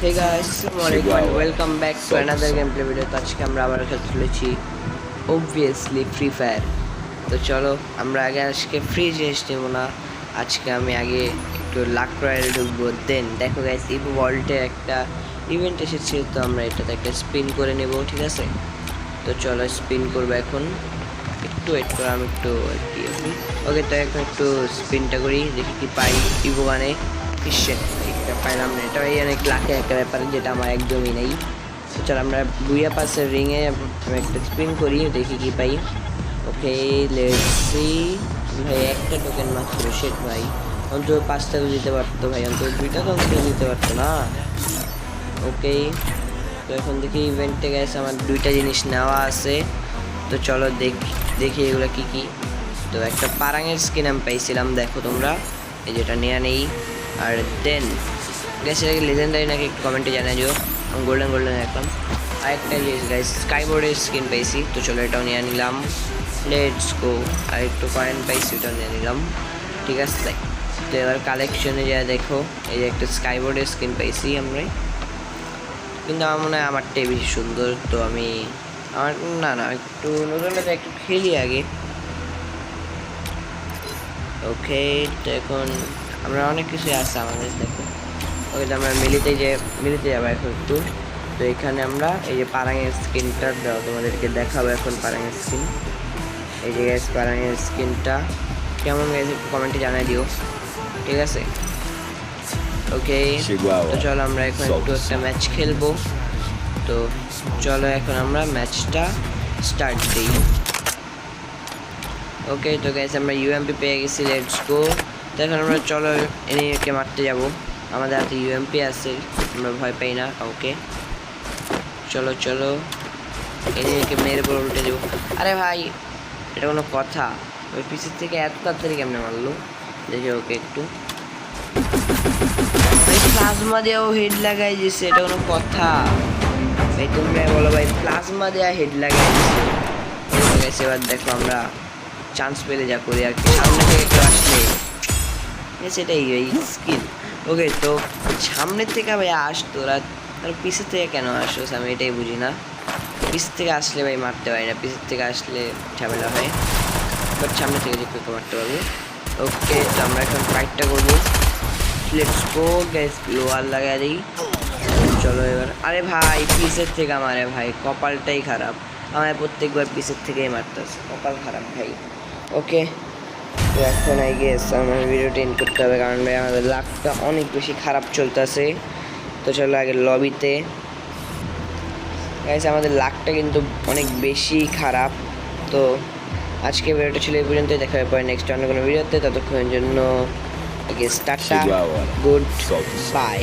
হে guys আসসালামু আলাইকুম and welcome back to another game play video তো আজকে আমরা আবার খেলতে চলেছি অবভিয়াসলি ফ্রি ফায়ার তো চলো আমরা আগে আজকে ফ্রি জিনিস নেব না আজকে আমি আগে একটু লাক রয়্যাল ঢুকবো দেন দেখো গাইস এই ওয়ার্ল্ডে একটা ইভেন্ট এসেছে তো আমরা এটাতে একটা স্পিন করে নেব ঠিক আছে তো চলো স্পিন করব এখন একটু ওয়েট করো আমি একটু আর কি ওকে তো এখন একটু স্পিনটা করি দেখি কি পাই ইভো গানে এটা পাইলাম না। এটা অনেক লাখে একটা ব্যাপার যেটা আমার একদমই নেই। চল আমরা বুইয়া পাশের রিংয়ে একটা স্পিন করি, দেখি কি পাই। ওকে লেটসি ভাই, একটা টোকেন মাত্র শেট ভাই। অন্তত পাঁচটা দিতে পারতো ভাই, অন্তত দুইটা তো অন্তত দিতে পারতো না। ওকে তো এখন দেখি ইভেন্টে গেছে আমার দুইটা জিনিস নেওয়া আছে। তো চলো দেখি দেখি এগুলো কি কি। তো একটা পারাঙের স্কিন আমি পাইছিলাম, দেখো তোমরা। এই যেটা নেওয়া নেই। আর দেন গেছে লেজেন্ডারি নাকি একটু কমেন্টে জানা দিও আমি গোল্ডেন গোল্ডেন দেখলাম আর একটা জিনিস গাইস স্কাই বোর্ডের স্কিন পাইছি তো চলো এটাও নিয়ে নিলাম লেটস গো আর একটু কয়েন পাইছি ওটাও নিয়ে নিলাম ঠিক আছে তাই তো এবার কালেকশনে যা দেখো এই যে একটা স্কাই বোর্ডের স্কিন পাইছি আমরা কিন্তু আমার মনে হয় আমারটাই বেশি সুন্দর তো আমি আমার না না একটু নতুনটা একটু খেলি আগে ওকে তো এখন আমরা অনেক কিছু আছে আমাদের দেখো ওই যে আমরা মিলিতে যে মিলিতে যাব এখন একটু। তো এখানে আমরা এই যে পারাঙের স্কিনটা দাও তোমাদেরকে দেখাবো এখন পারাঙের স্কিন এই যে গ্যাস পারাঙের স্কিনটা কেমন গেছে একটু কমেন্টে জানাই দিও। ঠিক আছে? ওকে তো চলো আমরা এখন একটু একটা ম্যাচ খেলব। তো চলো এখন আমরা ম্যাচটা স্টার্ট দিই। ওকে তো গ্যাস আমরা ইউএমপি পেয়ে গেছি লেটস গো তো এখন আমরা চলো এনিকে মারতে যাব। আমাদের হাতে ইউএমপি আছে, আমরা ভয় পাই না, কাউকে। চলো চলো। এনিকে মেরে পরে উল্টে দেবো। আরে ভাই, এটা কোনো কথা। ওই পিসির থেকে এত তাড়াতাড়ি কেমনে মারলো? দেখে ওকে একটু। প্লাজমা দিয়েও হেড লাগাই দিছে, এটা কোনো কথা। ভাই তোমরা বলো ভাই, প্লাজমা দেওয়া হেড লাগাই দিছে। এবার দেখো আমরা চান্স পেলে যা করি আর কি। সামনে থেকে কেউ আসলে। সেটাই ওই স্কিল ওকে তো সামনের থেকে ভাই আস তোরা। আর পিছের থেকে কেন আসো আমি এটাই বুঝি না। পিছ থেকে আসলে ভাই মারতে পারি না। পিছের থেকে আসলে ঝামেলা হয়। বাট সামনে থেকে যে মারতে পারব। ওকে তো আমরা এখন ফাইটটা করব। লেটস গো গ্যাস লোয়ার লাগা দিই। চলো এবার। আরে ভাই পিসের থেকে আমারে ভাই। কপালটাই খারাপ। আমার প্রত্যেকবার পিসের থেকেই মারতেছে কপাল খারাপ ভাই। ওকে এখন আই গেস আমার ভিডিওটা এন্ড করতে হবে কারণ ভাই আমাদের লাকটা অনেক বেশি খারাপ চলতেছে। তো চলো আগে লবিতে গাইস আমাদের লাকটা কিন্তু অনেক বেশি খারাপ। তো আজকে ভিডিওটা ছিল এই পর্যন্তই দেখা হবে পরে নেক্সট অন্য কোনো ভিডিওতে ততক্ষণের জন্য আগে টাটা। Good bye